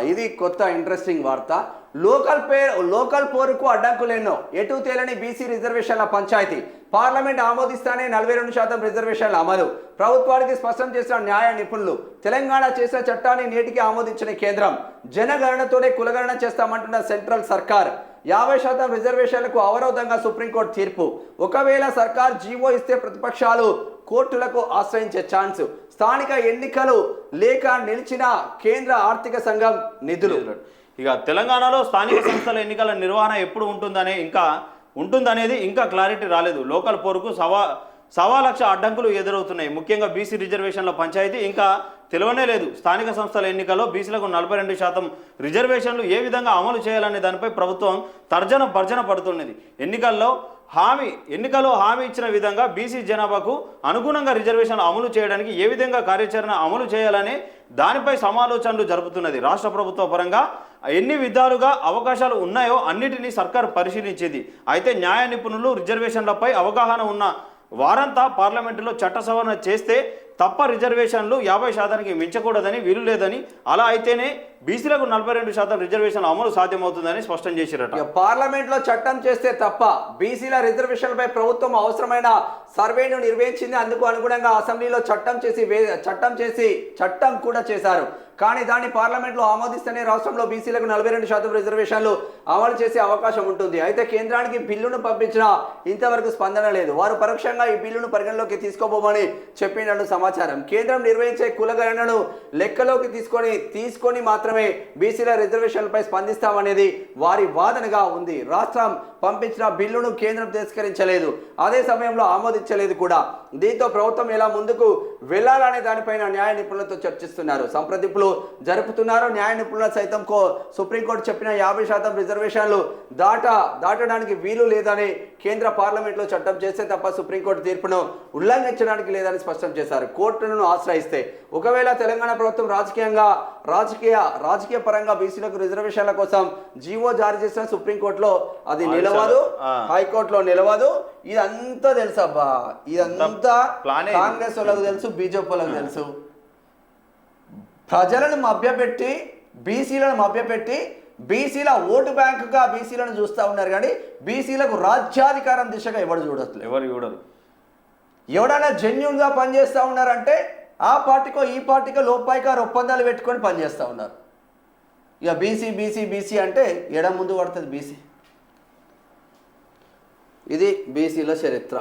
ఇది కొత్త ఇంట్రెస్టింగ్ వార్త. లోకల్ పే లోకల్ పోరుకు అడ్డంకులెన్నో ఎటు తేలని బీసీ రిజర్వేషన్ల పంచాయతీ. పార్లమెంట్ ఆమోదిస్తానే నలభై రెండు శాతం రిజర్వేషన్ల అమలు. ప్రభుత్వానికి స్పష్టం చేసిన న్యాయ నిపుణులు తెలంగాణ చేసిన చట్టాన్ని నేటికి ఆమోదించిన కేంద్రం. జనగణనతోనే కులగణన చేస్తామంటున్న సెంట్రల్ సర్కార్. యాభై శాతం రిజర్వేషన్లకు అవరోధంగా సుప్రీంకోర్టు తీర్పు. ఒకవేళ సర్కార్ జీవో ఇస్తే ప్రతిపక్షాలు కోర్టులకు ఆశ్రయించే ఛాన్స్. స్థానిక ఎన్నికలు లేక నిలిచిన కేంద్ర ఆర్థిక సంఘం నిధులు. ఇక తెలంగాణలో స్థానిక సంస్థల ఎన్నికల నిర్వహణ ఎప్పుడు ఉంటుందనే ఇంకా ఉంటుందనేది ఇంకా క్లారిటీ రాలేదు. లోకల్ పోరుకు సవా సవా లక్ష అడ్డంకులు ఎదురవుతున్నాయి. ముఖ్యంగా బీసీ రిజర్వేషన్ల పంచాయతీ ఇంకా తెలియనే లేదు. స్థానిక సంస్థల ఎన్నికల్లో బీసీలకు నలభై రెండు శాతం రిజర్వేషన్లు ఏ విధంగా అమలు చేయాలనే దానిపై ప్రభుత్వం తర్జన భర్జన పడుతున్నది. ఎన్నికల్లో హామీ ఎన్నికల్లో హామీ ఇచ్చిన విధంగా బీసీ జనాభాకు అనుగుణంగా రిజర్వేషన్లు అమలు చేయడానికి ఏ విధంగా కార్యాచరణ అమలు చేయాలని దానిపై సమాలోచనలు జరుపుతున్నది. రాష్ట్ర ప్రభుత్వ పరంగా ఎన్ని విధాలుగా అవకాశాలు ఉన్నాయో అన్నిటినీ సర్కార్ పరిశీలించేది. అయితే న్యాయ నిపుణులు రిజర్వేషన్లపై అవగాహన ఉన్న వారంతా పార్లమెంటులో చట్ట సవరణ చేస్తే తప్ప రిజర్వేషన్లు యాభై శాతానికి మించకూడదని వీలు లేదని అలా అయితేనే బీసీలకు నలభై రెండు శాతం రిజర్వేషన్ అమలు సాధ్యమవుతుందని స్పష్టం చేసిరట పార్లమెంట్లో చట్టం చేస్తే తప్ప బీసీల రిజర్వేషన్లపై ప్రభుత్వం అవసరమైన సర్వేను నిర్వహించింది. అందుకు అనుగుణంగా అసెంబ్లీలో చట్టం చేసి చట్టం చేసి చట్టం కూడా చేశారు. కానీ దాన్ని పార్లమెంట్లో ఆమోదిస్తేనే రాష్ట్రంలో బీసీలకు నలభై రెండు శాతం రిజర్వేషన్లు అమలు చేసే అవకాశం ఉంటుంది. అయితే కేంద్రానికి బిల్లును పంపించినా ఇంతవరకు స్పందన లేదు. వారు పరోక్షంగా ఈ బిల్లును పరిగణలోకి తీసుకోబోమని చెప్పినట్లు సమాచారం. కేంద్రం నిర్వహించే కులగణనను లెక్కలోకి తీసుకొని తీసుకొని మాత్రం మాత్రమే బీసీల రిజర్వేషన్లపై స్పందిస్తామనేది వారి వాదనగా ఉంది. రాష్ట్రం పంపించిన బిల్లును కేంద్రం తిరస్కరించలేదు. అదే సమయంలో ఆమోదించలేదు కూడా. దీంతో ప్రభుత్వం ఎలా ముందుకు వెళ్ళాలనే దానిపైన న్యాయ నిపుణులతో చర్చిస్తున్నారు. సంప్రదింపులు జరుపుతున్నారు. న్యాయ నిపుణుల సైతం కో సుప్రీంకోర్టు చెప్పిన యాభై శాతం రిజర్వేషన్లు దాట దాటడానికి వీలు లేదని కేంద్ర పార్లమెంట్లో చట్టం చేస్తే తప్ప సుప్రీంకోర్టు తీర్పును ఉల్లంఘించడానికి లేదని స్పష్టం చేశారు. కోర్టులను ఆశ్రయిస్తే ఒకవేళ తెలంగాణ ప్రభుత్వం రాజకీయంగా రాజకీయ రాజకీయ పరంగా బీసీలకు రిజర్వేషన్ల కోసం జీవో జారీ చేసిన సుప్రీంకోర్టులో అది నిలవదు. హైకోర్టులో నిలవదు. ఇదంతా తెలుసు అబ్బా? ఇదంతా. కాంగ్రెస్ వాళ్ళకు తెలుసు బీజేపీ వాళ్ళకు తెలుసు. ప్రజలను మభ్యపెట్టి బీసీలను మభ్యపెట్టి బీసీల ఓటు బ్యాంకుగా బీసీలను చూస్తూ ఉన్నారు కానీ బీసీలకు రాజ్యాధికారం దిశగా ఎవడు చూడట్లేదు. ఎవరు చూడరు. ఎవడైనా జెన్యున్గా పనిచేస్తూ ఉన్నారంటే ఆ పార్టీకో ఈ పార్టీకో లోపాయికారు ఒప్పందాలు పెట్టుకొని పనిచేస్తూ ఉన్నారు. ఇక బీసీ బీసీ బీసీ అంటే ఎడ ముందు పడుతుంది బీసీ. ఇది బీసీల చరిత్ర.